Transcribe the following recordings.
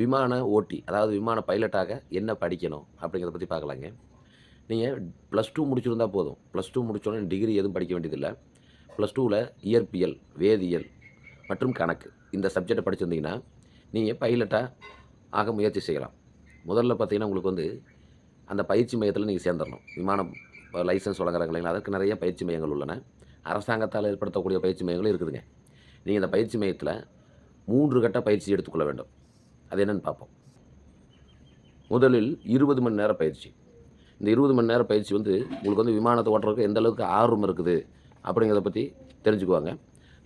விமான ஓட்டி அதாவது விமான பைலட்டாக என்ன படிக்கணும் அப்படிங்கிறத பற்றி பார்க்கலாங்க. நீங்கள் ப்ளஸ் டூ முடிச்சிருந்தா போதும். ப்ளஸ் டூ முடிச்சோடனே டிகிரி எதுவும் படிக்க வேண்டியதில்லை. ப்ளஸ் டூவில் இயற்பியல் வேதியியல் மற்றும் கணக்கு இந்த சப்ஜெக்டை படிச்சிருந்தீங்கன்னா நீங்கள் பைலட்டாக ஆக முயற்சி செய்யலாம். முதல்ல பார்த்தீங்கன்னா உங்களுக்கு வந்து அந்த பயிற்சி மையத்தில் நீங்கள் சேர்ந்துடணும் விமானம் லைசன்ஸ் வழங்குறாங்க இல்லைங்களா அதற்கு நிறைய பயிற்சி மையங்கள் உள்ளன. அரசாங்கத்தால் ஏற்படுத்தக்கூடிய பயிற்சி மையங்களும் இருக்குதுங்க. நீங்கள் இந்த பயிற்சி மையத்தில் மூன்று கட்ட பயிற்சி எடுத்துக்கொள்ள வேண்டும். அது என்னென்னு பார்ப்போம். முதலில் இருபது மணி நேர பயிற்சி. இந்த இருபது மணி நேர பயிற்சி வந்து உங்களுக்கு வந்து விமானத்தை ஓட்டுறதுக்கு எந்த அளவுக்கு ஆர்வம் இருக்குது அப்படிங்கிறத பற்றி தெரிஞ்சுக்குவாங்க.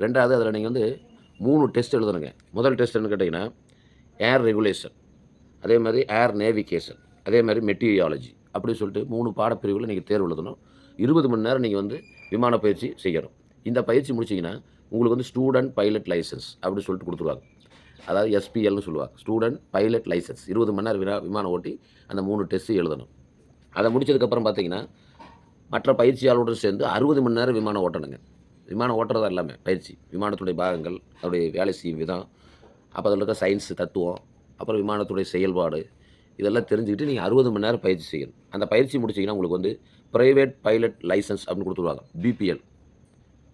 ரெண்டாவது அதில் நீங்கள் வந்து மூணு டெஸ்ட் எழுதணுங்க. முதல் டெஸ்ட் என்ன கேட்டிங்கன்னா ஏர் ரெகுலேஷன். அதே மாதிரி ஏர் நேவிகேஷன். அதே மாதிரி மெட்டீரியாலஜி. அப்படி சொல்லிட்டு மூணு பாடப்பிரிவுகளை நீங்கள் தேர்வு எழுதணும். இருபது மணி நேரம் நீங்கள் வந்து விமான பயிற்சி செய்யணும். இந்த பயிற்சி முடிச்சிங்கன்னா உங்களுக்கு வந்து ஸ்டூடெண்ட் பைலட் லைசன்ஸ் அப்படின்னு சொல்லிட்டு கொடுத்துருவாங்க. அதாவது எஸ்பிஎல்னு சொல்லுவாங்க. ஸ்டூடெண்ட் பைலட் லைசன்ஸ் இருபது மணி நேரம் வினா- விமானம் ஓட்டி அந்த மூணு டெஸ்ட்டு எழுதணும். அதை முடிச்சதுக்கப்புறம் பார்த்தீங்கன்னா மற்ற பயிற்சியாளருடன் சேர்ந்து அறுபது மணி நேரம் விமானம் ஓட்டணுங்க. விமானம் ஓட்டுறதா எல்லாமே பயிற்சி. விமானத்துடைய பாகங்கள் அதோடைய வேலை செய்யும் விதம் அப்போ அதில் இருக்க சயின்ஸ் தத்துவம் அப்புறம் விமானத்துடைய செயல்பாடு இதெல்லாம் தெரிஞ்சுக்கிட்டு நீங்கள் அறுபது மணி நேரம் பயிற்சி செய்யணும். அந்த பயிற்சி முடிச்சிங்கன்னா உங்களுக்கு வந்து ப்ரைவேட் பைலட் லைசன்ஸ் அப்படின்னு கொடுத்துருவாங்க. பிபிஎல்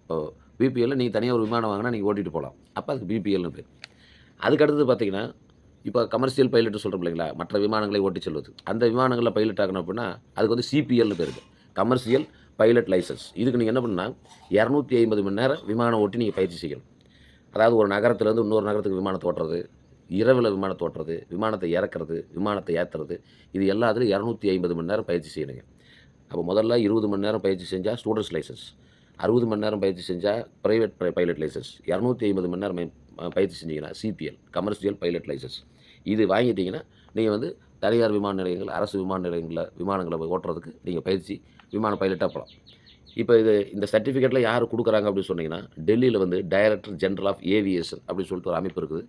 இப்போ பிபிஎல்லில் நீங்கள் தனியாக ஒரு விமானம் வாங்கினா நீங்கள் ஓட்டிகிட்டு போகலாம். அப்போ அதுக்கு பிபிஎல்னு பேர். அதுக்கு அடுத்தது பார்த்தீங்கன்னா இப்போ கமர்ஷியல் பைலட் சொல்கிறோம் இல்லைங்களா? மற்ற விமானங்களை ஓட்டி செல்வது. அந்த விமானங்களில் பைலட் ஆகணும் அப்படின்னா அதுக்கு வந்து சிபிஎல்னு பேர் கமர்ஷியல் பைலட் லைசன்ஸ் இதுக்கு நீங்கள் என்ன பண்ணால் இரநூத்தி ஐம்பது மணி நேரம் விமானம் ஓட்டி நீங்கள் பயிற்சி செய்யணும். அதாவது ஒரு நகரத்துலேருந்து இன்னொரு நகரத்துக்கு விமானத்தை ஓட்டுறது இரவில் விமானத்தை ஓட்டுறது விமானத்தை இறக்குறது விமானத்தை ஏற்றுறது இது எல்லாத்துலையும் இரநூத்தி ஐம்பது மணி நேரம் பயிற்சி செய்யணுங்க. அப்போ முதல்ல இருபது மணி நேரம் பயிற்சி செஞ்சால் ஸ்டூடெண்ட்ஸ் லைசன்ஸ் அறுபது மணி நேரம் பயிற்சி செஞ்சால் ப்ரைவேட் பைலட் லைசன்ஸ் இரநூத்தி ஐம்பது மணி நேரம் பயிற்சி செஞ்சீங்கன்னா சிபிஎல் கமர்ஷியல் பைலட் லைசன்ஸ் இது வாங்கிட்டீங்கன்னா நீங்கள் வந்து தனியார் விமான நிலையங்கள் அரசு விமான நிலையங்களில் விமானங்களை போய் ஓட்டுறதுக்கு நீங்கள் பயிற்சி விமான பைலட்டாக போகலாம் இப்போ இது இந்த சர்டிஃபிகேட்டில் யார் கொடுக்குறாங்க அப்படின்னு சொன்னீங்கன்னா டெல்லியில் வந்து டைரக்டர் ஜென்ரல் ஆஃப் ஏவியேஷன் அப்படின்னு சொல்லிட்டு ஒரு அமைப்பு இருக்குது.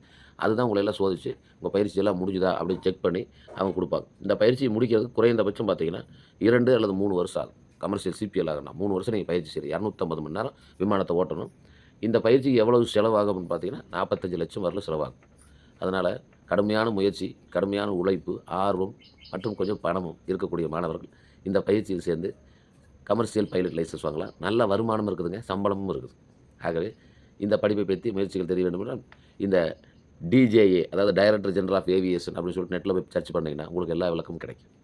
அதுதான் உங்களை எல்லாம் சோதிச்சு உங்கள் பயிற்சி எல்லாம் முடிஞ்சுதா அப்படின்னு செக் பண்ணி அவங்க கொடுப்பாங்க. இந்த பயிற்சியை முடிக்கிறது குறைந்தபட்சம் பார்த்தீங்கன்னா இரண்டு அல்லது மூணு வருஷம் ஆகும். கமர்ஷியல் சிபிஎல் ஆகணும் மூணு வருஷம் நீங்கள் பயிற்சி செய்யணும் இரநூத்தம்பது மணி நேரம் விமானத்தை ஓட்டணும். இந்த பயிற்சிக்கு எவ்வளவு செலவாகும்னு பார்த்தீங்கன்னா நாற்பத்தஞ்சு லட்சம் வரல செலவாகும். அதனால் கடுமையான முயற்சி கடுமையான உழைப்பு ஆர்வம் மற்றும் கொஞ்சம் பணமும் இருக்கக்கூடிய மாணவர்கள் இந்த பயிற்சியில் சேர்ந்து கமர்ஷியல் பைலட் லைசன்ஸ் வாங்கலாம். நல்ல வருமானம் இருக்குதுங்க சம்பளமும் இருக்குது. ஆகவே இந்த படிப்பை பற்றி முயற்சிகள் தெரிய வேண்டுமென்றால் இந்த டிஜேஏ அதாவது டைரக்டர் ஜெனரல் ஆஃப் ஏவியேஷன் அப்படின்னு சொல்லிட்டு நெட்டில் போய் சர்ச் பண்ணிங்கன்னா உங்களுக்கு எல்லா விளக்கமும் கிடைக்கும்.